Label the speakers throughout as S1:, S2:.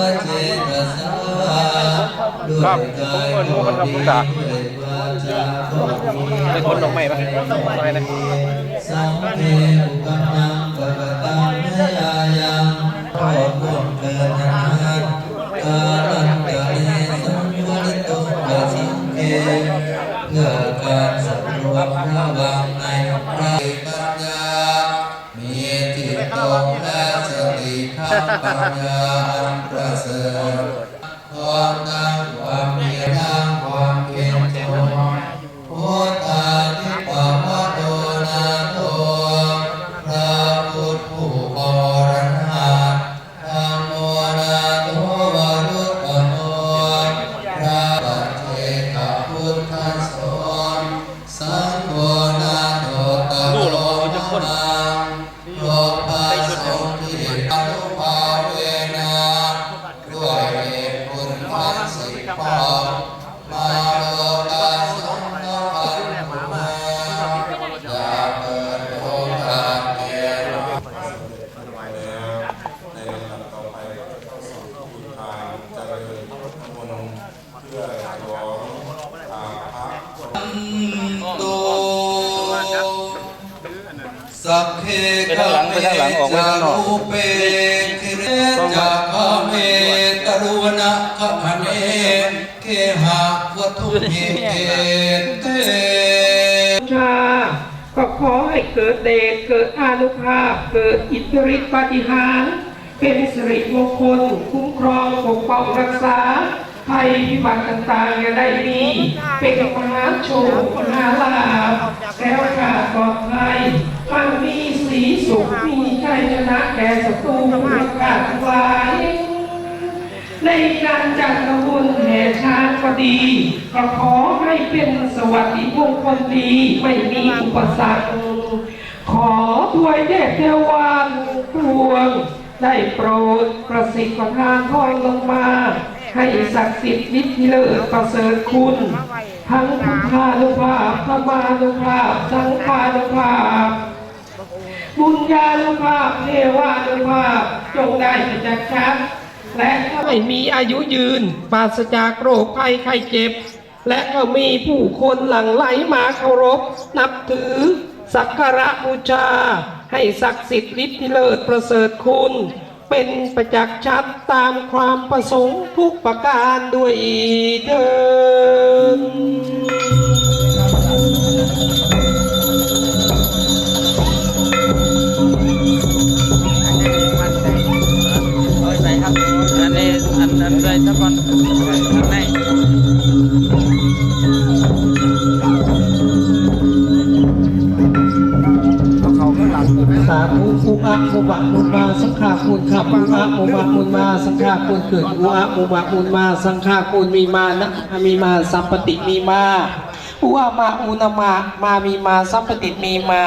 S1: วเจตสาด้วย
S2: ครับ
S1: กาย
S2: ผมเอิ้นหมู่คนทำบุญตา
S1: ด้วยวาจาก็มี
S2: ไปคนดอกไม้ปะอกไม้นะ
S1: สังเทอุกังนังปะปะตังเมยายังโทษบุญเกิดนั้นกาลันตะเลสัมยุริตุปะสังเกเพื่อการสำรวมระวังในพระปัญญามีจิตตรงและสติทั้งปัญญา เสริฐพร้อมทั้งควา สิบข้อมาโลกาสงฆ์พันมาอยาเปิดโอกาสเกียรติ
S3: แล้วในลำดับต่อไปก็จะเข้าสู่พิธีการเจริญพุทธมนต์เพื่อฉลองอาภาพ
S1: โตสัพเพ
S2: ไป ทางหลังไปทางหลังออกไปข้างนอก
S1: รูเกิเรจักขเมตรุวนะขมเนเคหะวัตถุเมเกเต
S4: ชาก็ขอให้เกิดเดชเกิดอานุภาพ เกิดอิทธิฤทธิปาฏิหาริย์เป็นสิริมงคลคุ้มครองปกป้องรักษาภัยพิบัติต่างๆอย่าได้มีเป็นมหาโชคมหาลาภแล้วกาปลอดภัยมั่งมีสีสุข ชัยชนะแก่ศัตรูและกาทั้งหลายในการจัดกระบวนแห่ช้างก็ดี ก็ขอให้เป็นสวัสดิมงคลดีไม่มีอุปสรรคขอถวยเดชเทวานพวง ได้โปรดประสิทธิ์ประทานพรลงมา ให้ศักดิ์สิทธิ์ฤทธิเลิศประเสริฐคุณ ทั้งพุทธานุภาพธรรมานุภาพ สังฆานุภาพ บุญญาณุภาพเทวานุภาพจงได้ประจักษ์ชัดและให้มีอายุยืนปราศจากโรคภัยไข้เจ็บ และก็มีผู้คนหลั่งไหลมาเคารพ นับถือ สักการะบูชา ให้ศักดิ์สิทธิ์ฤทธิเลิศประเสริฐคุณ เป็นประจักษ์ชัดตามความประสงค์ทุกประการด้วยเถิด
S2: นี้อันอันใส่ตะกอนข้างใน
S4: สาธุอุอะอุบะมุมาสังฆาคุณขับอุอะอุบะมุมาสังฆาคุณเกิดอุอะอุบะมุมาสังฆาคุณมีมานะมีมาสัมปติมีมาอุอะมาอุนามามามีมาสัมปติมีมา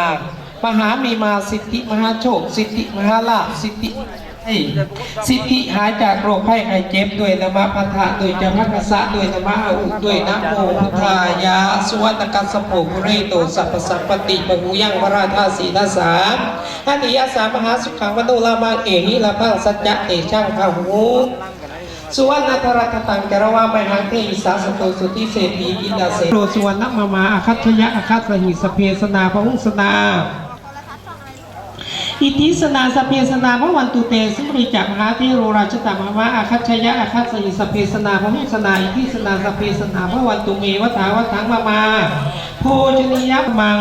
S4: มหามีมาสิทธิมหาโชค สิทธิมหาลาภสิทธิ สิทธิหายจากโรคภัยไข้เจ็บด้วยนมะพัทธะด้วยจัมมักสะด้วยนะมะอุด้วยนะโมพุทธายาสุวัตกัสสะโภกุเรโตสัพพสัพปติปะหูยังวราธาสีนาสาอันิยาสามหาสุขังวโนลามาเอหิลาพังสัจจะเตช่างพาหูสุวรรณธรกตังจรวาไมหังเทวิสาสโตสุติเศรษฐีกินดาเสโรสุวรรณมามาอาคัตชยะอาคัตสหิสเพสนาพหุสนา อิติสนาสเพสนาพระวันตุเตสมริจักมหาเทโรราชตามหาอาคัจฉยะอาคัสสิสเพสนาพระมุสนาอิติสนาสเพสนาพระวันตุเมวตาวัฏังมามาโพชนิยมัง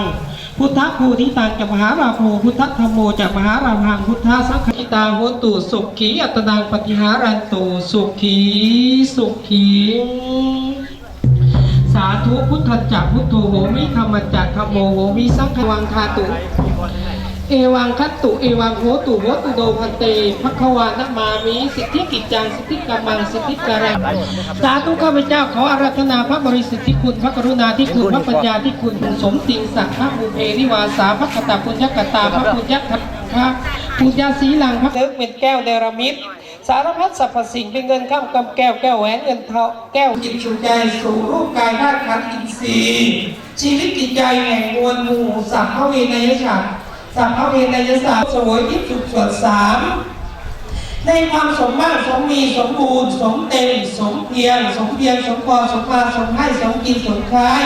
S4: พุทธภูทิตังจะมหาราโภพุทธธรรมโมจะมหาราพังพุทธสังขิตาโหตุสุขีอัตตังปฏิหารันตุสุขีสุขีสาธุพุทธจักพุทโธโหมิธรรมจักธรรมโมโหมิสังฆวังคาตุ เอวังคัตตุเอวังโหตุโหตุโดพันเตภควานะมามิสิทธิกิจจังสิทธิกรรมังสิทธิการังสาธุข้าพเจ้าขออาราธนาพระบริสุทธิคุณพระกรุณาธิคุณพระปัญญาธิคุณสมติงสักพระภูเพนิวาสาพระกตปุญญกตาพระปุญญคัตพระปุญญาศีลังพระเลิกเป็นแก้วเดรมิตสารพัดสรรพสิ่งเป็นเงินข้ามกำแก้วแก้วแหวนเงินทองแก้วจิตชูใจสู่รูปกายธาตุขันธ์อินทรีย์ชีวิตจิตใจแห่งมวลหมู่สัมภเวนยฉัน สัมภเวนัยศาสตร์สวยที่สุดส่วนสามในความสมมาตรสมมีสมบูรณ์ สมเต็ม สมเพียง สมเพียง สมพอสมมาสมให้สมกินสมคล้าย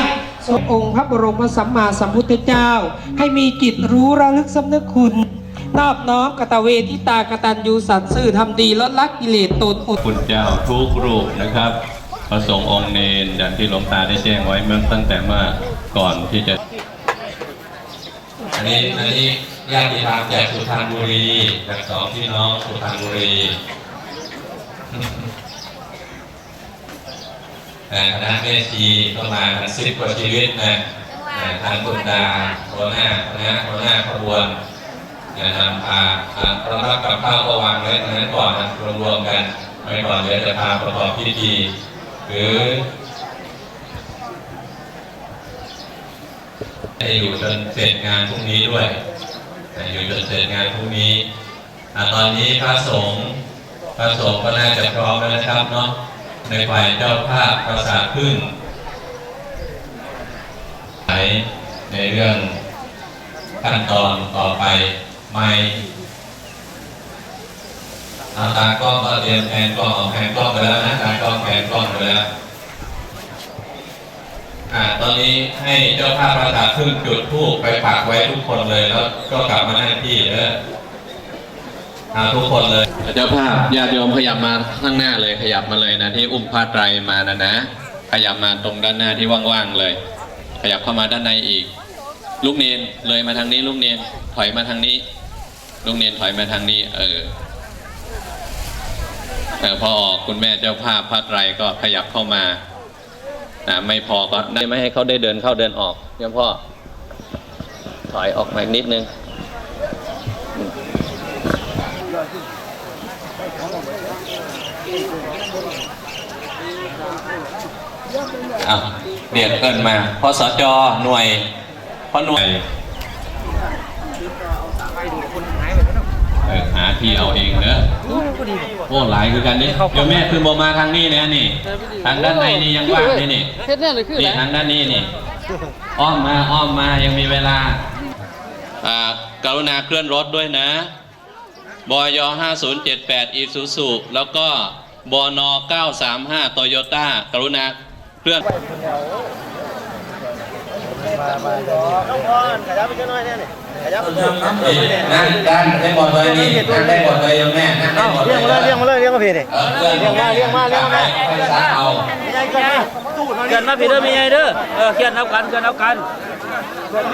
S4: สมองค์พระบรมสัมมาสัมพุทธเจ้า ให้มีจิตรู้ระลึกสำนึกคุณ นอบน้อมกตเวทิตากตัญญูสัตย์ซื่อทำดีลดละกิเลสตนอด
S5: คุณเจ้าทุกรูปนะครับพระสงฆ์องค์เนนอย่างที่หลวงตาได้แจ้งไว้เมื่อตั้งแต่เมื่อก่อนที่จะ อันนี้อันนี้ญาติธรรมจากสุพรรณบุรีจากสองพี่น้องสุพรรณบุรีอ่คณะแม่ชีก็มากันสิบกว่าชีวิตนะอ่าทางคุณดาหัวหน้าคณะหัวหน้าขบวนนะครับพาอ่าพระรับกับข้าวก็วางไว้ตรงนั้นก่อนนะรวมๆกันไว้ก่อนเดี๋ยวจะพาประกอบพิธีหรือ ให้อยู่จนเสร็จงานพรุ่งนี้ด้วยอยู่จนเสร็จงานพรุ่งนี้ตอนนี้พระสงฆ์พระสงฆ์ก็น่าจะพร้อมแล้วนะครับเนาะในฝ่ายเจ้าภาพภาษาพึ่งไหนในเรื่องขั้นตอนต่อไปไม่อาตากล้องก็เตรียมแผนกล้องเอาแผนกล้องไปแล้วนะตากล้องแผนกล้องไปแล้ว อ่าตอนนี้ให้เจ้าภาพประสาทพึ่งจุดธูปไปปักไว้ทุกคนเลยแล้วก็กลับมานั่งที่เอออ่าทุกคนเลย เจ้าภาพญาติโยมขยับมาข้างหน้าเลยขยับมาเลยนะที่อุ้มผ้าไตรมานะนะ ขยับมาตรงด้านหน้าที่ว่างๆเลย ขยับเข้ามาด้านในอีก ลูกเนนเลยมาทางนี้ ลูกเนนถอยมาทางนี้ ลูกเนนถอยมาทางนี้ เออเออพอออกคุณแม่เจ้าภาพผ้าไตรก็ขยับเข้ามา อ่าไม่พอก็ได้ไม่ให้เขาได้เดินเข้าเดินออกโยมพ่อถอยออกมาอีกนิดนึงอืมอะเรียกเอินมาพอสจหน่วยพอหน่วยเออหาที่เอาเองเนอะ โอ้หลายคือกันนี่เดี๋ยวแม่คือโมมาทางนี้เนี่ยนี่ ทางด้านในนี่ยังว่างนี่นี่
S2: เฮ็ดแน่เลยคือ
S5: นี่
S2: อะไร
S5: ทางด้านนี้นี่ อ้อมมาอ้อมมายังมีเวลา อ่ากรุณาเคลื่อนรถด้วยนะบย5078อีซูซูแล้วก็บน935โตโยต้ากรุณาเคลื่อน
S1: นั่งกัน นั่งด้านได้หมดเลยนี่นั่งได้หมดเลยโยมแม่นั่งได้หมดเลย
S6: เรียกมาเลยเรียกมาเลยเรียกมาพี่ดิ
S1: เออเรียกมาเรียกมาเรียกมาแม่เอา
S2: เกินมาพี่เด้อมีไงเด้อเออเขียนเอากันเขียนเอากัน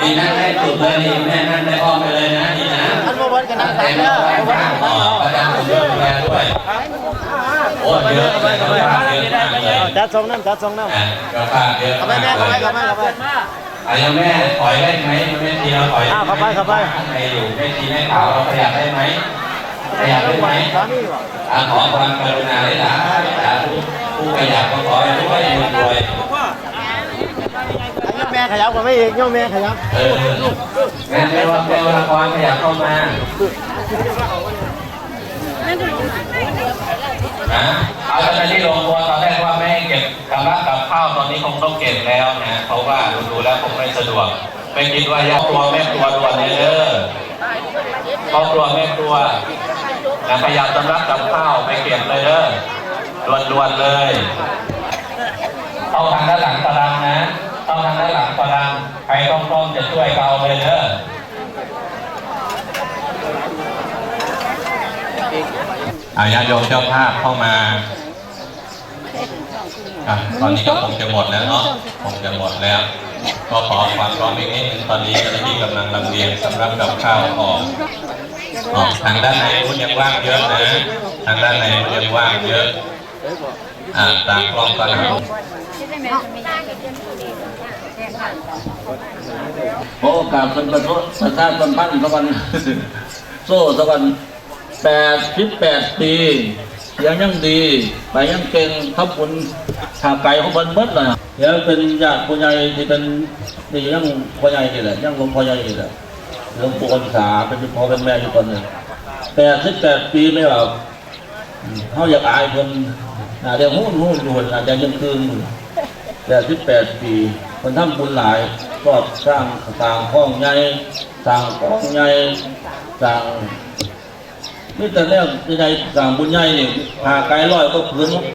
S1: นี่นั่งได้สุดเลยนี่แม่นั่งได้อ้อมไปเลยนะนี่นะ
S6: ท่านโมาวันกันนั่ง
S1: แต่
S6: สาม
S1: ไม่
S6: เด้อ
S1: ต้องไปข้างพ่อประจำช่วยดูแลด้วยโอ้เยอะเลยเยอะ
S6: จัดทรงน้ำจัดทรงน้ำ
S1: กระพาเยอะ
S6: เข้าไปแม่เข้าไปเข้าไปเข้าไป
S1: อายุแม่ถอยได้ไหมแม่ทีเราถอย
S6: อ้าวเข้าไปเข้าไป
S1: ข้างในอยู่แม่ทีแม่ขาวเราขยับได้ไหมขยับได้ไหม
S6: สามีวะ
S1: อะขอความกรุณาเลยนะสาธุผู้ขยับก็ขอให้รวยรวย
S6: โยมแม่ขยับกว่าไม่อีกโยมแม่ขยับ
S1: เออแม่เทวเทวละครขยับเข้ามา นะเอาตอนนี้ลงตัวตอนแรกว่าไม่ให้เก็บกำลังกับข้าวตอนนี้คงต้องเก็บแล้วนะเพราะว่าดูแล้วคงไม่สะดวก ไม่คิดว่าญาติตัวแม่ครัวด่วนเลยเด้อครอบครัวแม่ครัวนะพยายามสำรับกับข้าวไปเก็บเลยเด้อด่วนๆเลยเข้าทางด้านหลังตารางนะเข้าทางด้านหลังตารางใครต้องต้มจะช่วยเกาเลยเด้อ
S5: อาญาโยมเจ้าภาพเข้ามาอะตอนนี้ก็คงจะหมดแล้วเนาะคงจะหมดแล้ว ก็ขอความพร้อมอีกนิดนึงตอนนี้เจ้าหน้าที่กำลังลำเลียงสำหรับกับข้าวออกออกทางด้านในนู้นยังว่างเยอะนะทางด้านในนู้นยังว่างเยอะอ่าตามกล้องก็นำ
S7: ขอโอ้กาสเป็นประทุประชาสัมพันธ์สักวันโซ่สักวัน แปดสิบแปดปียังยังดีไปยังเก่งทับบุญทางไกลของบนเบิดเลยเดี๋ยวเป็นญาติผู้ใหญ่ที่เป็นนี่ยังพ่อใหญ่นี่แหละยังหลวงพ่อใหญ่นี่แหละหลวงปู่อนษาเป็นพ่อเป็นแม่อยู่คนหนึ่งแปดสิบแปดปีไม่หรอกเขาอยากอายคนอาจจะหุ้นหุ้นอยู่อาจจะยังคืนแต่ที่แปดปีคนทำบุญหลายก็สร้างสร้างห้องใหญ่สร้างกองใหญ่สร้าง นี่แต่แรกใหญ่สร้างบุญใหญ่นี่หาไกลร้อยก็พื้น